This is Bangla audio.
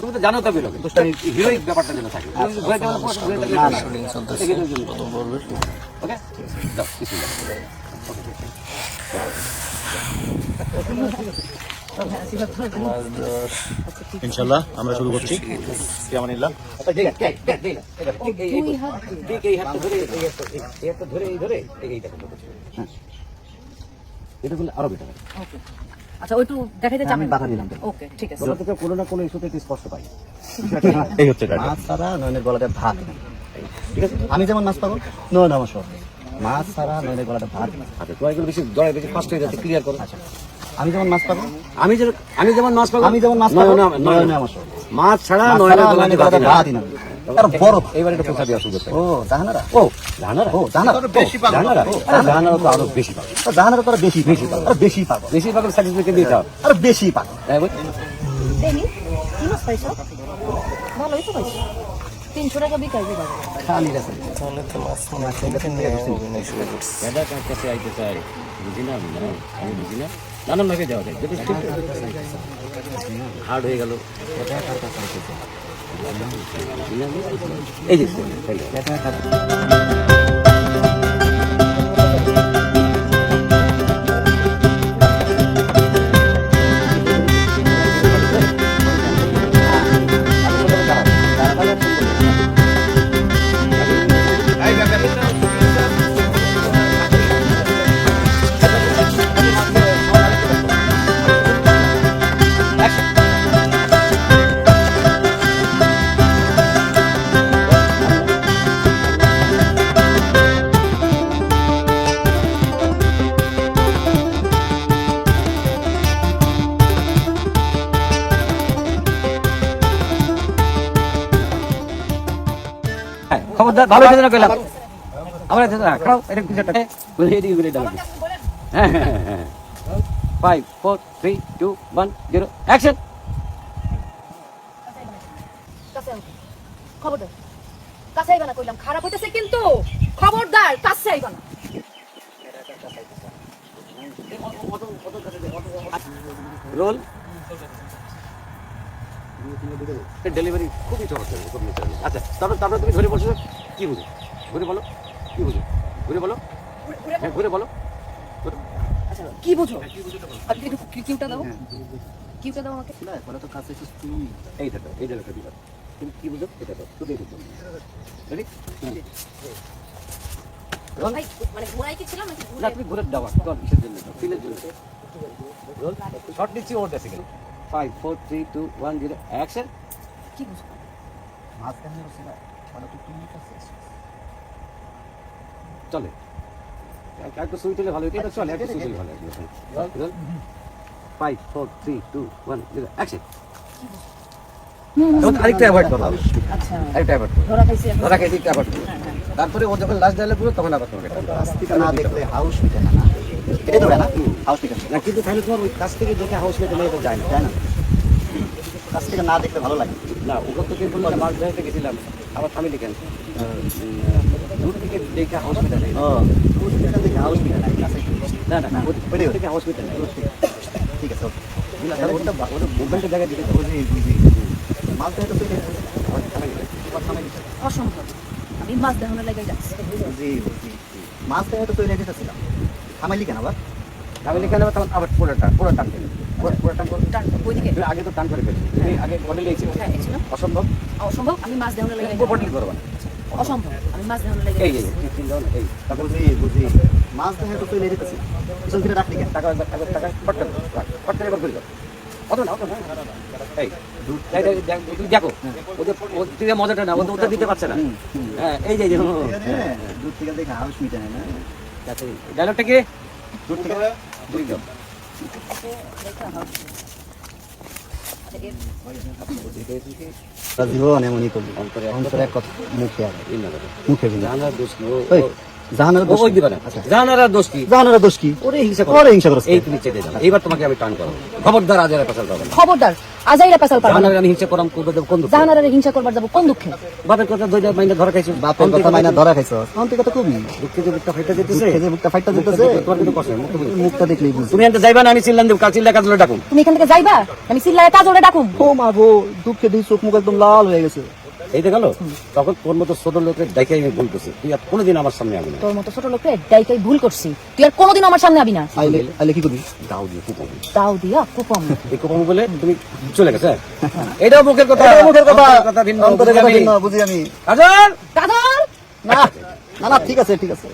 তুমি তো জানো হিরোইক ব্যাপারটা যেন থাকে। ওকে ইনশাল্লাহ আমরা শুরু করছি আচ্ছা। হ্যাঁ। এটা করলে আরও বেটার আচ্ছা ওইটু দেখাইতে আমি চাবেন বাধা দিলাম ওকে ঠিক আছে। থেকে কোনো না কোনো ইস্যুতে একটু স্পষ্ট পাই। এই হচ্ছে মাছ ছাড়া নয়নের গলাটা ভাত। ঠিক আছে? আমি যেমন মাছ পাবো নয়ন আমার সব। মাছ ছাড়া নয়নের গলাটা ভাত। আচ্ছা। তোমার এগুলো বেশি জড়াই বেশি ফাস্ট হয়ে যাচ্ছে ক্লিয়ার করো। আচ্ছা। আমি যেমন মাছ পাবো আমি যে আমি যেমন মাছ পাবো আমি যেমন মাছ পাবো নয়নে আমার- সব। মাছ ছাড়া গলাতে নয়নের গলাটা না। বড় এবার এটা পোষা দেওয়া শুরু করতে হবে। ও জাহানারা ও জানারা ও জাহানারা জানারা জানারা তো আরও বেশি পাবে জাহানারা তো আরও বেশি বেশি পাবো আর বেশি পাবো বেশি পাবে সার্টিফিকেট দিতে হবে আর বেশি পাবো হ্যাঁ, দেখি কি মাছ পাইছো ভালোই তো পাইছো তিনশো টাকা বিকাই দিবা খালি রেখে দাদা কার কাছে আইতে চাই বুঝি না আমি আমি বুঝি না নানান ভাবে দেওয়া যায় হার্ড হয়ে গেল যে তাইলে। হ্যাঁ, খবরদার ভালো খেতে না আমরা খাও এটা five four three two one zero action খবরদার কাছে আইবা না কইলাম খারাপ কিন্তু খবরদার কাছে আইবা না রোল ডেলিভারি খুবই চমৎকার। আচ্ছা তারপর তুমি ধরে বলছো কি বুঝো? ঘুরে বলো। কি বুঝো? ঘুরে বলো। হ্যাঁ ঘুরে বলো। আচ্ছা কি বুঝো? একটু কি- কিউটা দাও। কিউটা দাও আমাকে। বলে তো কাছে এসেছিস তুই এই দেখো এই দেখো দিবা তুমি কি বুঝো? এটা দাও এই বুঝো। রেডি ভাই মানে ঘোড়াই কি ছিলাম নাকি না তুমি দাও কর কিসের জন্য ফিলের জন্য? রোল শর্ট নিচ্ছি ওর গেল অ্যাকশন কি বুঝো? কেন রসে না বলে তো তুই চলে। একটু সুই তুলে ভালো এটা চলে একটু সুই তুলে ভালো five four three two one zero action আরেকটা অ্যাভয়েড করো আচ্ছা। আরেকটা অ্যাভয়েড করো ধরা খাইছি ধরা খেয়ে অ্যাভয়েড তারপরে ও যখন লাস্ট ডায়লগ করো তখন আবার তোমাকে না দেখলে হাউস না না। তো না হাউস মিটে না। না কিন্তু তাহলে তোমার ওই কাছ থেকে দেখে হাউস তো যায় না তাই না। কাছ থেকে না দেখলে ভালো লাগে। না ওখান থেকে বলল মাছ ধরতে গেছিলাম আবার ফ্যামিলি কেন দূর থেকে দেখে ও। দূর থেকে দেখে হাউস মিটে না না না না ওই থেকে হাউস ঠিক আছে ওটা ওটা মুভমেন্টের জায়গায় দিকে বুঝি বুঝি মাছ ধরে তো তুই অসম্ভব। আমি মাছ দেখানোর লাগে যাচ্ছি। বুঝি বুঝি মাছ ধরে তো তৈরি রেখেছিলাম থামাইলি কেন আবার? ফ্যামিলি কেন তখন আবার পুরো টান পুরো টান পুরো পুরো টান করো টান আগে তো টান করে ফেলি তুমি আগে বডি হ্যাঁ এই অসম্ভব। অসম্ভব আমি মাছ দেখানোর লাগে বডি করবা না। অসম্ভব আমি মাছ লাগে এই তারপর বুঝি বুঝি মাছ তো পিছন রাখলি টাকা একবার করে অত না অত না। এই দেখ, ওদের ওদের মজাটা না ওদের ওদের দিতে পারছে না। হ্যাঁ এই যে হ্যাঁ, দূর থেকে দেখে হাউস মিটে না। না ডায়লগটা কি? দূর থেকে? দূর দাও। জীবন এমনই করবি অন্তরে অন্তরে এক কথা মুখে মুখে জাহানারা ও দোষ ওই কি? দিবে না জাহানারা দোষ কি? জাহানারা দোষ কি? ওরে হিংসা করো। ওরে হিংসা করছে এই তুমি চেতে যাও এইবার তোমাকে আমি টান করো খবরদার আজ আর পেশাল করো না। খবরদার আজাইরা পেশাল পারবে না। জাহানারা আমি হিংসা করাম করব দেব কোন দুঃখে? জাহানারে হিংসা করবার যাব কোন দুঃখে? বাপের কথা দইটা মাইনে ধরা খাইছো? বাপের কথা মাইনা ধরা খাইছ। এখন কথা কবি দুঃখে যে বুকটা ফাইটা দিতেছে। দুঃখে যে বুকটা ফাইটটা দিতেছে। তোমার কিন্তু কষ্ট মুখটা দেখলেই বুঝি। তুমি এনতে যাইবা না আমি চিল্লান দেব কাল চিল্লা কাজলে ডাকুম। তুমি এখান থেকে যাইবা আমি সিল্লায় কাজ ওরে ডাকুম। ও মা গো দুঃখে দুই চোখ মুখ একদম লাল হয়ে গেছে। এইটা গেল? তখন তোর মতো ছোট লোকের দেখে আমি ভুল করছি। তুই আর কোনোদিন আমার সামনে আবি না। তোর মতো ছোট লোকরে ডাইকাই ভুল করছি। তুই আর কোনোদিন আমার সামনে আবি না। আইলে আইলে কি করবি? দাও দিয়ে কুপাবি তাও দিয়া কুপম এই কুপাবো বলে তুমি চলে গেছে? এটাও মুখের কথা। এটা মুখের কথা। কথা ভিন্ন অন্তরের বুঝি কথা ভিন্ন, বুঝি আমি। কাজল কাজল না না না ঠিক আছে ঠিক আছে।